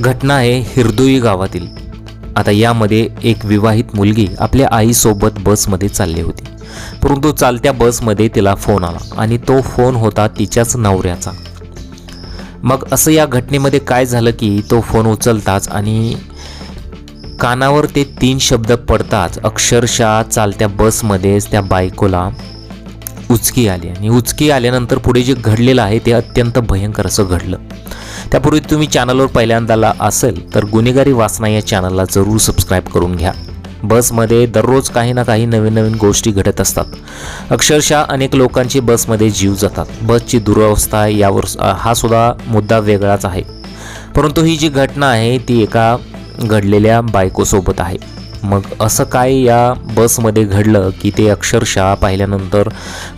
घटना आहे हिरदोई गावातील. आता यामध्ये एक विवाहित मुलगी आपल्या आईसोबत बसमध्ये चालली होती. परंतु चालत्या बसमध्ये तिला फोन आला आणि तो फोन होता तिच्याच नवऱ्याचा. मग असं या घटनेमध्ये काय झालं की तो फोन उचलताच आणि कानावर ते तीन शब्द पडताच अक्षरशः चालत्या बसमध्येच त्या बायकोला उचकी आली आणि उचकी आल्यानंतर पुढे जे घडलेलं आहे ते अत्यंत भयंकर असं घडलं. त्यापूर्वी तुम्ही चॅनलवर पहिल्यांदाला असेल तर गुन्हेगारी वाचना या चॅनलला जरूर सबस्क्राईब करून घ्या. बसमध्ये दररोज काही ना काही नवीन नवीन गोष्टी घडत असतात. अक्षरशः अनेक लोकांचे बसमध्ये जीव जातात. बसची दुरावस्था यावर हा सुद्धा मुद्दा वेगळाच आहे. परंतु ही जी घटना आहे ती एका घडलेल्या बायकोसोबत आहे. मग असं काय या बसमध्ये घडलं की ते अक्षरशः पाहिल्यानंतर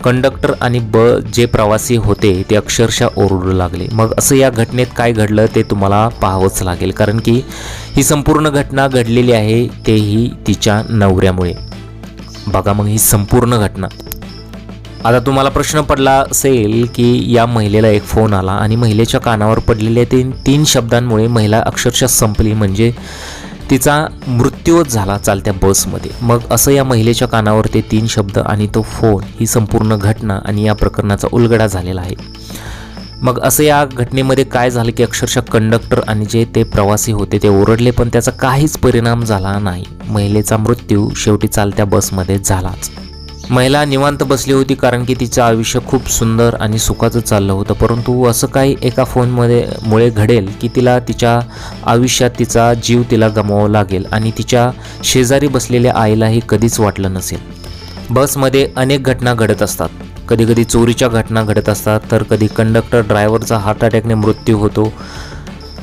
कंडक्टर आणि ब जे प्रवासी होते ते अक्षरशः ओरडू लागले. मग असं या घटनेत काय घडलं ते तुम्हाला पाहावंच लागेल. कारण की ही संपूर्ण घटना घडलेली आहे तेही तिच्या नवऱ्यामुळे. बघा मग ही संपूर्ण घटना. आता तुम्हाला प्रश्न पडला असेल की या महिलेला एक फोन आला आणि महिलेच्या कानावर पडलेल्या तीन तीन शब्दांमुळे महिला अक्षरशः संपली. म्हणजे तिचा मृत्यूच झाला चालत्या बसमध्ये. मग असं या महिलेच्या कानावर ते तीन शब्द आणि तो फोन ही संपूर्ण घटना आणि या प्रकरणाचा उलगडा झालेला आहे. मग असं या घटनेमध्ये काय झालं की अक्षरशः कंडक्टर आणि जे ते प्रवासी होते ते ओरडले पण त्याचा काहीच परिणाम झाला नाही. महिलेचा मृत्यू शेवटी चालत्या बसमध्ये झालाच. महिला निवांत बसली होती कारण की तिचं आयुष्य खूप सुंदर आणि सुखाचं चाललं होतं. परंतु असं काही एका फोनमध्ये मुळे घडेल की तिला तिच्या आयुष्यात तिचा जीव तिला गमवावा लागेल आणि तिच्या शेजारी बसलेल्या आईलाही कधीच वाटलं नसेल. बसमध्ये अनेक घटना घडत असतात. कधी कधी चोरीच्या घटना घडत असतात तर कधी कंडक्टर ड्रायव्हरचा हार्ट अटॅकने मृत्यू होतो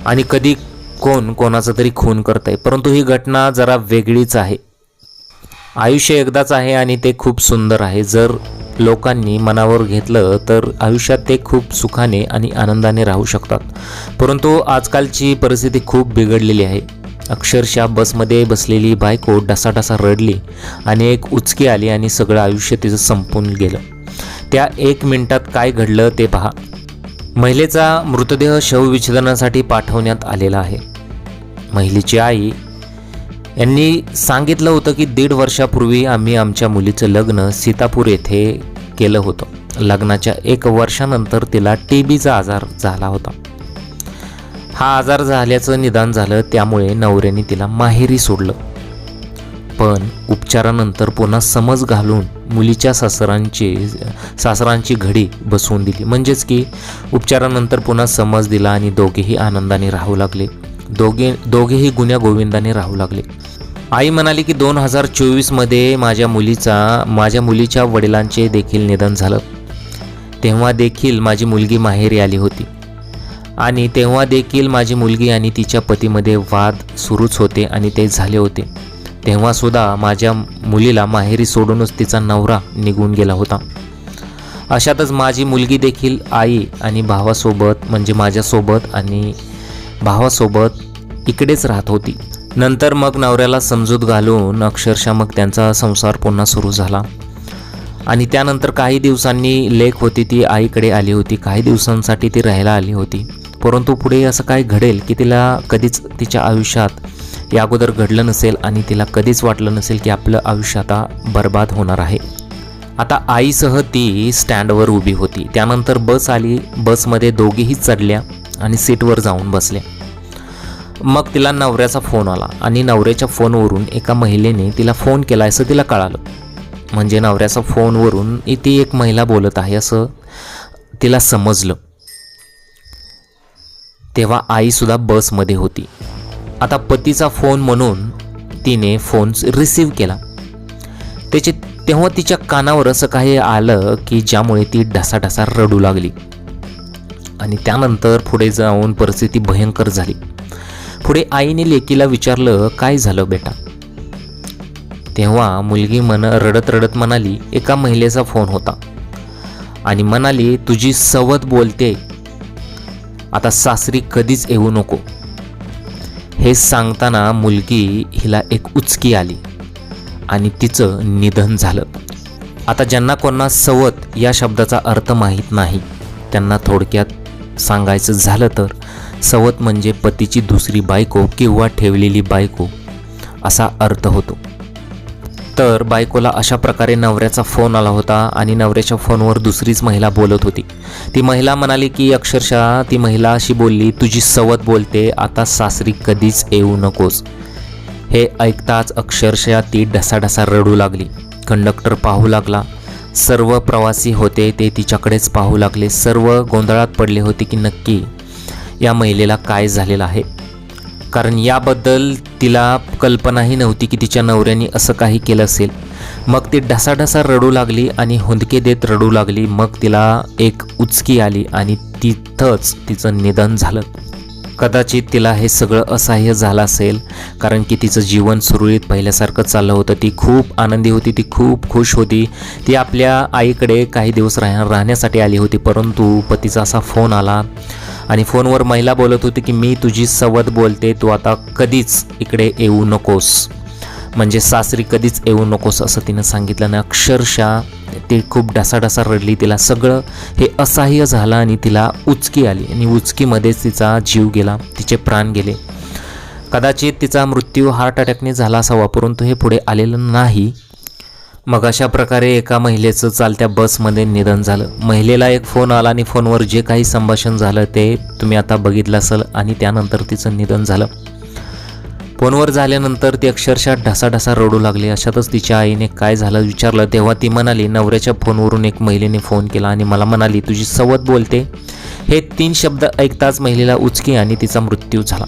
आणि कधी कोण कोणाचा तरी खून करत आहे परंतु ही घटना जरा वेगळीच आहे. आयुष्य एकदाच आहे आणि ते खूप सुंदर आहे. जर लोकांनी मनावर घेतलं तर आयुष्यात ते खूप सुखाने आणि आनंदाने राहू शकतात. परंतु आजकालची परिस्थिती खूप बिघडलेली आहे. अक्षरशः बसमध्ये बसलेली बायको डसाडसा रडली आणि एक उचकी आली आणि सगळं आयुष्य तिचं संपून गेलं. त्या एक मिनिटात काय घडलं ते पहा. महिलेचा मृतदेह शवविच्छेदनासाठी पाठवण्यात आलेला आहे. महिलेची आई यांनी सांगितलं होतं की दीड वर्षापूर्वी आम्ही आमच्या मुलीचं लग्न सीतापूर येथे केलं होतं. लग्नाच्या एक वर्षानंतर तिला टी बीचा आजार झाला होता. हा आजार झाल्याचं निदान झालं त्यामुळे नवऱ्याने तिला माहेरी सोडलं. पण उपचारानंतर पुन्हा समज घालून मुलीच्या सासरांची सासरांची घडी बसवून दिली. म्हणजेच की उपचारानंतर पुन्हा समज दिला आणि दोघेही आनंदाने राहू लागले. दोघे दोघेही गुन्ह्या गोविंदाने राहू लागले. आई म्हणाली की दोन हजार चोवीसमध्ये माझ्या मुलीचा माझ्या मुलीच्या वडिलांचे देखील निधन झालं. तेव्हा देखील माझी मुलगी माहेरी आली होती. आणि तेव्हा देखील माझी मुलगी आणि तिच्या पतीमध्ये वाद सुरूच होते आणि ते झाले होते. तेव्हासुद्धा माझ्या मुलीला माहेरी सोडूनच तिचा नवरा निघून गेला होता. अशातच माझी मुलगी देखील आई आणि भावासोबत म्हणजे माझ्यासोबत आणि भावासोबत इकडेच राहत होती. नंतर मग नवऱ्याला समजूत घालून अक्षरशः मग त्यांचा संसार पुन्हा सुरू झाला. आणि त्यानंतर काही दिवसांनी लेख होती ती आईकडे आली होती. काही दिवसांसाठी ती राहायला आली होती. परंतु पुढे असं काय घडेल की तिला कधीच तिच्या आयुष्यात या अगोदर घडलं नसेल आणि तिला कधीच वाटलं नसेल की आपलं आयुष्य आता बर्बाद होणार आहे. आता आईसह ती स्टँडवर उभी होती. त्यानंतर बस आली. बसमध्ये दोघीही चढल्या. आणि सीटवर जाऊन बसल्या मग तिला नवऱ्याचा फोन आला आणि नवऱ्याच्या फोनवरून एका महिलेने तिला फोन केला असं तिला कळालं. म्हणजे नवऱ्याचा फोनवरून ती एक महिला बोलत आहे असं तिला समजलं. तेव्हा आईसुद्धा बसमध्ये होती. आता पतीचा फोन म्हणून तिने फोन रिसीव केला. त्याचे तेव्हा तिच्या कानावर असं काही आलं की ज्यामुळे ती ढसाढसा रडू लागली. आणि त्यानंतर पुढे जाऊन परिस्थिती भयंकर झाली. पुढे आईने लेकीला विचारलं काय झालं बेटा? तेव्हा मुलगी मन रडत रडत म्हणाली एका महिलेचा फोन होता. आणि म्हणाली तुझी सवत बोलते. आता सासरी कधीच येऊ नको. हे सांगताना मुलगी हिला एक उचकी आली आणि तिचं निधन झालं. आता ज्यांना कोणा सवत या शब्दाचा अर्थ माहीत नाही त्यांना थोडक्यात सांगायचं झालं तर सवत म्हणजे पतीची दुसरी बायको किंवा ठेवलेली बायको असा अर्थ होतो. तर बायकोला अशा प्रकारे नवऱ्याचा फोन आला होता आणि नवऱ्याच्या फोनवर दुसरीच महिला बोलत होती. ती महिला म्हणाली की अक्षरशः ती महिला अशी बोलली तुझी सवत बोलते आता सासरी कधीच येऊ नकोस. हे ऐकताच अक्षरशः ती ढसाढसा रडू लागली. कंडक्टर पाहू लागला. सर्व प्रवासी होते ते तिच्याकडेच पाहू लागले. सर्व गोंधळात पडले होते की नक्की या महिलेला काय झालेलं आहे? कारण याबद्दल तिला कल्पनाही नव्हती की तिच्या नवऱ्याने असं काही केलं असेल. मग ती ढसाढसा रडू लागली आणि हुंदके देत रडू लागली. मग तिला एक उचकी आली आणि तिथंच तिचं निधन झालं. कदाचित तिला हे सगळं असह्य झालं असेल कारण की तिचं जीवन सुरळीत पहिल्यासारखं चाललं होतं. ती खूप आनंदी होती ती खूप खुश होती. ती आपल्या आईकडे काही दिवस राह राहण्यासाठी आली होती परंतु पतीचा असा फोन आला आणि फोनवर महिला बोलत होती की मी तुझी सवत बोलते तू आता कधीच इकडे येऊ नकोस. म्हणजे सासरी कधीच येऊ नकोस असं तिनं सांगितलं. ना अक्षरशः ती खूप ढसाढसा रडली. तिला सगळं हे असह्य झालं आणि तिला उचकी आली. आणि उचकीमध्येच तिचा जीव गेला. तिचे प्राण गेले. कदाचित तिचा मृत्यू हार्ट अटॅकने झाला असावा परंतु हे पुढे आलेलं नाही. मग अशा प्रकारे एका महिलेचं चालत्या बसमध्ये निधन झालं. महिलेला एक फोन आला आणि फोनवर जे काही संभाषण झालं ते तुम्ही आता बघितलं असेल आणि त्यानंतर तिचं निधन झालं. फोनवर झाल्यानंतर ती अक्षरशः ढसाढसा रडू लागली. अशातच तिच्या आईने काय झालं विचारलं तेव्हा ती म्हणाली नवऱ्याच्या फोनवरून एक महिलेने फोन केला आणि मला म्हणाली तुझी सवत बोलते. हे तीन शब्द ऐकताच महिलेला उचकी आणि तिचा मृत्यू झाला.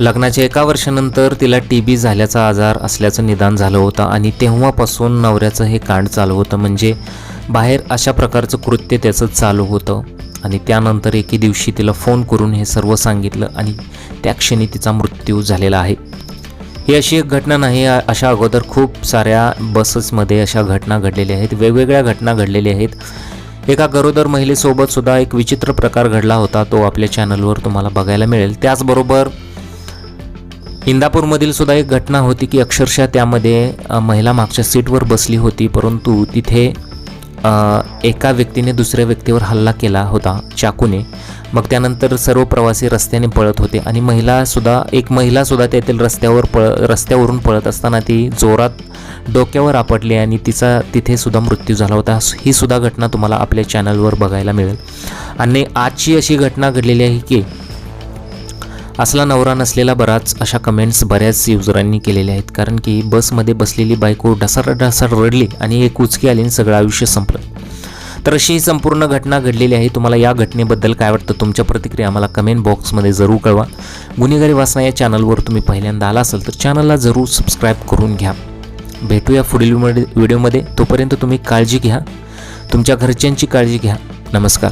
लग्नाच्या एका वर्षानंतर तिला टी बी झाल्याचा आजार असल्याचं निदान झालं होतं आणि तेव्हापासून नवऱ्याचं हे कांड चालू होतं. म्हणजे बाहेर अशा प्रकारचं कृत्य त्याचं चालू होतं. आणि त्यानंतर एके दिवशी तिला फोन करून हे सर्व सांगितलं आणि त्या क्षणी तिचा मृत्यू झालेला आहे. ही अशी एक घटना नाही अशा अगोदर खूप साऱ्या बसेसमध्ये अशा घटना घडलेल्या आहेत वेगवेगळ्या घटना घडलेल्या आहेत. एका गरोदर महिलेसोबत सुद्धा एक विचित्र प्रकार घडला होता तो आपल्या चॅनलवर तुम्हाला बघायला मिळेल. त्याचबरोबर इंदापूरमधील सुद्धा एक घटना होती की अक्षरशः त्यामध्ये महिला मागच्या सीटवर बसली होती परंतु तिथे एका व्यक्तीने दुसऱ्या व्यक्तीवर हल्ला केला होता चाकूने. मग त्यानंतर सर्व प्रवासी रस्त्याने पळत होते आणि महिलासुद्धा एक महिलासुद्धा त्यातील रस्त्यावर पळ रस्त्यावरून पळत असताना ती जोरात डोक्यावर आपटली आणि तिचा तिथेसुद्धा मृत्यू झाला होता. ही सुद्धा घटना तुम्हाला आपल्या चॅनलवर बघायला मिळेल. आणि आजची अशी घटना घडलेली आहे की असला नवरा नसलेला बराच अशा कमेंट्स बऱ्याच युजरांनी केलेल्या आहेत. कारण की बसमध्ये बसलेली बायको ढसार ढसार रडली आणि एक उचकी आली आणि सगळं आयुष्य संपलं. तर अशी ही संपूर्ण घटना घडलेली आहे. तुम्हाला या घटनेबद्दल काय वाटतं तुमच्या प्रतिक्रिया आम्हाला कमेंट बॉक्समध्ये जरूर कळवा. गुन्हेगारी वासना या चॅनलवर तुम्ही पहिल्यांदा आला असाल तर चॅनलला जरूर सबस्क्राईब करून घ्या. भेटूया पुढील व्हिडिओमध्ये तोपर्यंत तुम्ही काळजी घ्या. तुमच्या घरच्यांची काळजी घ्या. नमस्कार.